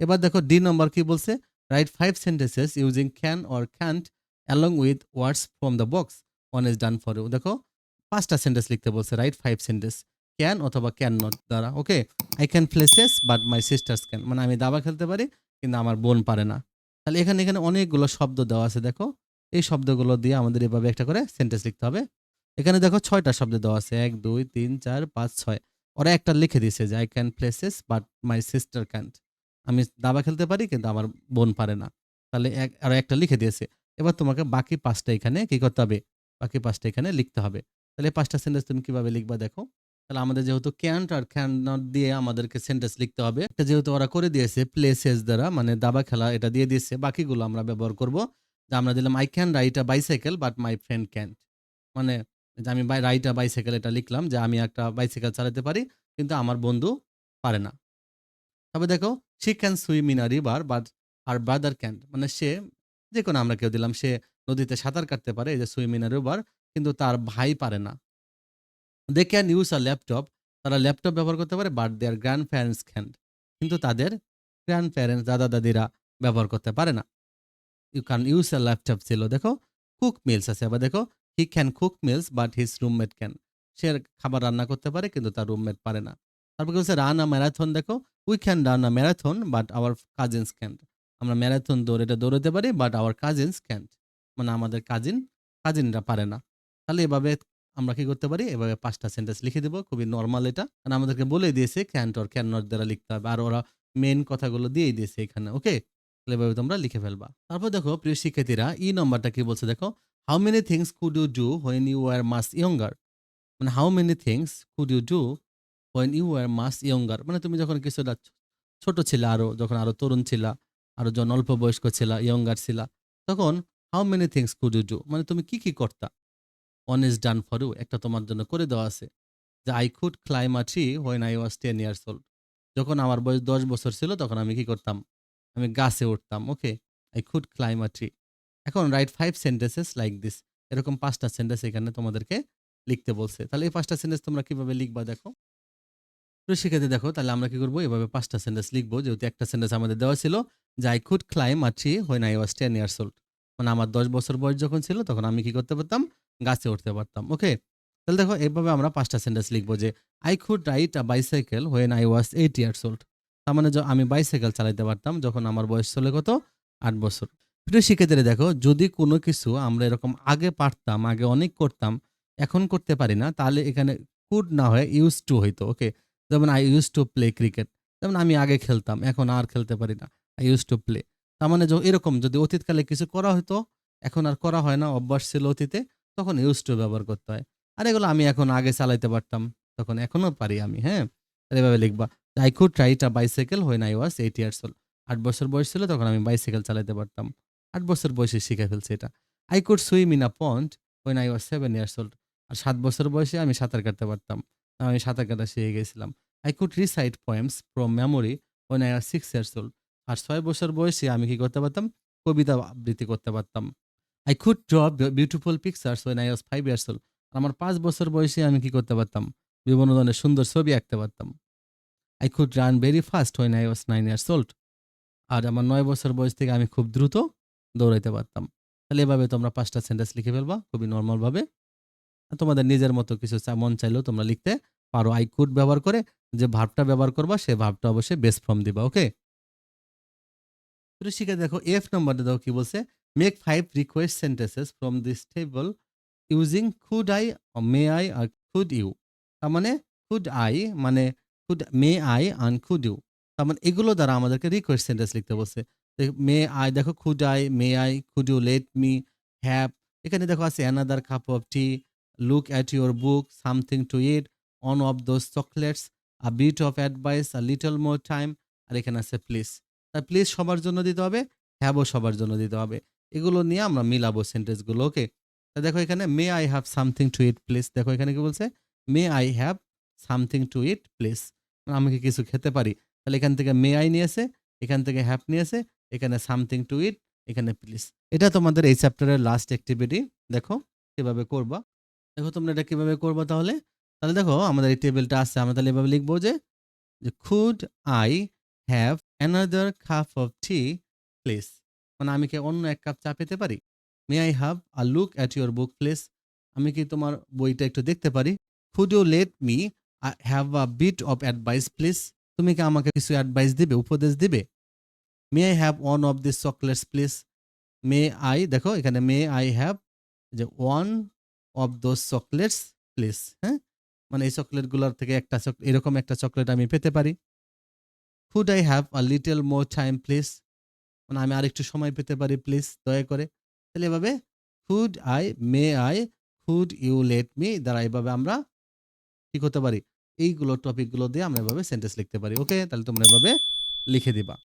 এবার দেখো ডি নম্বর কি বলছে? Write five sentences using can or can't along with words from the box one is done for you দেখো, পাঁচটা সেন্টেন্স লিখতে বলছে রাইট ফাইভ সেন্টেন্স ক্যান অথবা ক্যান নট দ্বারা okay I can play chess but my sisters can মানে আমি দাবা খেলতে পারি, কিন্তু আমার বোন পারে না। তাহলে এখানে এখানে অনেকগুলো শব্দ দেওয়া আছে, দেখো। এই শব্দগুলো দিয়ে আমাদের এভাবে একটা করে সেন্টেন্স লিখতে হবে। এখানে দেখো ছয়টা শব্দ দেওয়া আছে, এক, দুই, তিন, চার, পাঁচ, ছয়। ওরা একটা লিখে দিয়েছে যে I can play chess but my sister can't আমি দাবা খেলতে পারি, কিন্তু আমার বোন পারে না। তাহলে এক, আর একটা লিখে দিয়েছে। এবার তোমাকে বাকি পাঁচটা এখানে কী করতে হবে? বাকি পাঁচটা এখানে লিখতে হবে। তাহলে পাঁচটা সেন্টেন্স তুমি কীভাবে লিখবা দেখো? তাহলে আমাদের যেহেতু ক্যান্ট আর ক্যান নট দিয়ে আমাদেরকে সেন্টেন্স লিখতে হবে, এটা যেহেতু ওরা করে দিয়েছে প্লেসেস দ্বারা মানে দাবা খেলা এটা দিয়ে দিয়েছে, বাকিগুলো আমরা ব্যবহার করব। যে আমরা দিলাম I can ride a bicycle but my friend can't মানে যে আমি রাইট আ বাইসাইকেল এটা লিখলাম, যে আমি একটা বাইসাইকেল চালাতে পারি, কিন্তু আমার বন্ধু পারে না। তবে দেখো she can swim in a river but her brother can মানে সে যে কোনো আমরা কেউ দিলাম, সে নদীতে সাঁতার কাটতে পারে, এই যে সুইম ইন আ রিভার কিন্তু তার ভাই পারে না। They can use a laptop তারা ল্যাপটপ ব্যবহার করতে পারে but their grandparents can কিন্তু তাদের গ্র্যান্ড প্যারেন্টস দাদা দাদিরা ব্যবহার করতে পারে না। You can use a laptop ছিল, দেখো কুক মিলস আছে। আবার দেখো he can cook meals but his roommate can সে খাবার রান্না করতে পারে, কিন্তু তার রুমমেট পারে না। তারপর বলছে, রান আ ম্যারাথন দেখো we can run a marathon but our cousins can't আমরা ম্যারাথন দৌড় এটা দৌড়াতে পারি বাট আওয়ার কাজিনস ক্যান্ট মানে আমাদের কাজিন কাজিনরা পারে না। তাহলে এভাবে আমরা কি করতে পারি? এভাবে পাঁচটা সেন্টেন্স লিখে দেবো, খুবই নর্মাল এটা। কারণ আমাদেরকে বলে দিয়েছে ক্যান্ট অর ক্যান নট দ্বারা লিখতে হবে, আর ওরা মেন কথাগুলো দিয়েই দিয়েছে এখানে ওকে তাহলে এভাবে তোমরা লিখে ফেলবা। তারপর দেখো, প্রিয় শিক্ষার্থীরা, ই নম্বরটা কি বলছে দেখো how many things could you do when you are much younger মানে how many things could you do when you are much younger মানে তুমি যখন কিছুটা ছোট ছিল আরও, যখন আরও তরুণ ছিলা, আরও যখন অল্প বয়স্ক ছিলা ইয়ঙ্গার ছিলা, তখন how many things could you do মানে তুমি কি কি করতা? One is done for you একটা তোমার জন্য করে দেওয়া আছে। যে I could climb a tree when I was ten years old যখন আমার বয়স দশ বছর ছিল, তখন আমি কি করতাম? আমি গাছে উঠতাম okay I could climb a tree এখন write five sentences like this এরকম পাঁচটা সেন্টেন্স এখানে তোমাদেরকে লিখতে বলছে। তাহলে এই পাঁচটা সেন্টেন্স তোমরা কীভাবে লিখবা দেখো? তো শিখাতে দেখো, তাহলে আমরা কি করব? এভাবে পাঁচটা সেন্টেন্স লিখব। যেহেতু একটা সেন্টেন্স আমাদের দেওয়া ছিল, যে I could climb a tree when I was ten years old মানে আমার দশ বছর বয়স যখন ছিল, তখন আমি কি করতে পারতাম? গাছে উঠতে পারতাম ওকে তাহলে দেখো, এভাবে আমরা পাঁচটা সেন্টেন্স লিখব যে I could ride a bicycle when I was eight years old তার মানে আমি বাইসাইকেল চালাতে পারতাম যখন আমার বয়স ছিল কত? আট বছর। প্রিয় শিক্ষার্থীরা দেখো, যদি কোনো কিছু আমরা এরকম আগে পারতাম, আগে অনেক করতাম, এখন করতে পারি না, তাহলে এখানে কুড না হয়ে ইউজ টু হইতো ওকে যেমন I use to play cricket যেমন আমি আগে খেলতাম, এখন আর খেলতে পারি না আই ইউজ টু প্লে তার মানে এরকম, যদি অতীতকালে কিছু করা হতো এখন আর করা হয় না, অভ্যাস ছিল অতীতে, তখন ইউজ টু ব্যবহার করতে হয়। আর এগুলো আমি এখন আগে চালাইতে পারতাম, তখন এখনও পারি আমি হ্যাঁ? এভাবে লিখবা I could ride a bicycle when I was eight years old আট বছর বয়স ছিল, তখন আমি বাইসাইকেল চালাতে পারতাম। আট বছর বয়সে শিখে ফেলছি এটা। I could swim in a pond when I was seven years old আর সাত বছর বয়সে আমি সাঁতার কাটতে পারতাম। আমি সাঁতার কাটা শিখে গেছিলাম। I could recite poems from memory when I was six years old আর ছয় বছর বয়সে আমি কি করতে পারতাম? কবিতা আবৃত্তি করতে পারতাম। I could draw beautiful pictures when I was five years old আমার পাঁচ বছর বয়সে আমি কি করতে পারতাম? বিভিন্ন ধরনের সুন্দর ছবি আঁকতে পারতাম। I could run very fast when I was nine years old আর আমার নয় বছর বয়স থেকে আমি খুব দ্রুত দৌড়াইতে পারতাম। তাহলে এভাবে তোমরা পাঁচটা সেন্টেন্স লিখে ফেলবা, খুবই নর্মাল ভাবে। আর তোমাদের নিজের মতো কিছু মন চাইলেও তোমরা লিখতে পারো। আই কুড ব্যবহার করে যে ভাবটা ব্যবহার করবা, সে ভাবটা অবশ্যই বেস্ট ফর্ম দিবা ওকে শিখে দেখো এফ নম্বরটা দেখো কি বলছে? Make five request sentences from this table using could I may I R could you তার মানে খুড আই মানে could may I and could you তার মানে এগুলো দ্বারা আমাদেরকে রিকোয়েস্ট সেন্টেন্স লিখতে বলছে। মে আই দেখো could I may I could you let me have এখানে দেখো আছে another cup of tea look at your book something to eat one of those chocolates a bit of advice a little more time আর এখানে আছে please তাই please সবার জন্য দিতে হবে হ্যাভও সবার জন্য দিতে হবে। এগুলো নিয়ে আমরা মিলাবো সেন্টেন্সগুলো ওকে তা দেখো এখানে may I have something to eat please দেখো এখানে কি বলছে? May I have something to eat please আমি কি কিছু খেতে পারি? তাহলে এখান থেকে মে আই নিয়েছে, এখান থেকে হ্যাভ নিয়েছে, এখানে সামথিং টু ইট এখানে প্লিজ এটা তোমাদের এই চ্যাপ্টারের লাস্ট অ্যাক্টিভিটি দেখো কীভাবে করবা। দেখো তোমরা এটা কীভাবে করব তাহলে? তাহলে দেখো আমাদের এই টেবিলটা আছে, আমরা তাহলে এভাবে লিখব যে could I have another cup of tea please মানে আমি কি অন্য এক কাপ চা পেতে পারি? May I have a look at your book please আমি কি তোমার বইটা একটু দেখতে পারি? Could you let me have a bit of advice please তুমি কি আমাকে কিছু অ্যাডভাইস দিবে, উপদেশ দিবে? May I have one of this chocolates please may I দেখো এখানে মে আই হ্যাভ যে one of those chocolates please হ্যাঁ? মানে এই চকলেটগুলোর থেকে একটা এরকম একটা চকলেট আমি পেতে পারি। Could I have a little more time please মানে আমি আরেকটু সময় পেতে পারি প্লিজ দয়া করে। তাহলে এভাবে could I may I could you let me দ্বারা এভাবে আমরা কি করতে পারি। এইগুলো টপিকগুলো দিয়ে আমরা এভাবে সেন্টেন্স লিখতে পারি ওকে তাহলে তোমরা এভাবে লিখে দিবা।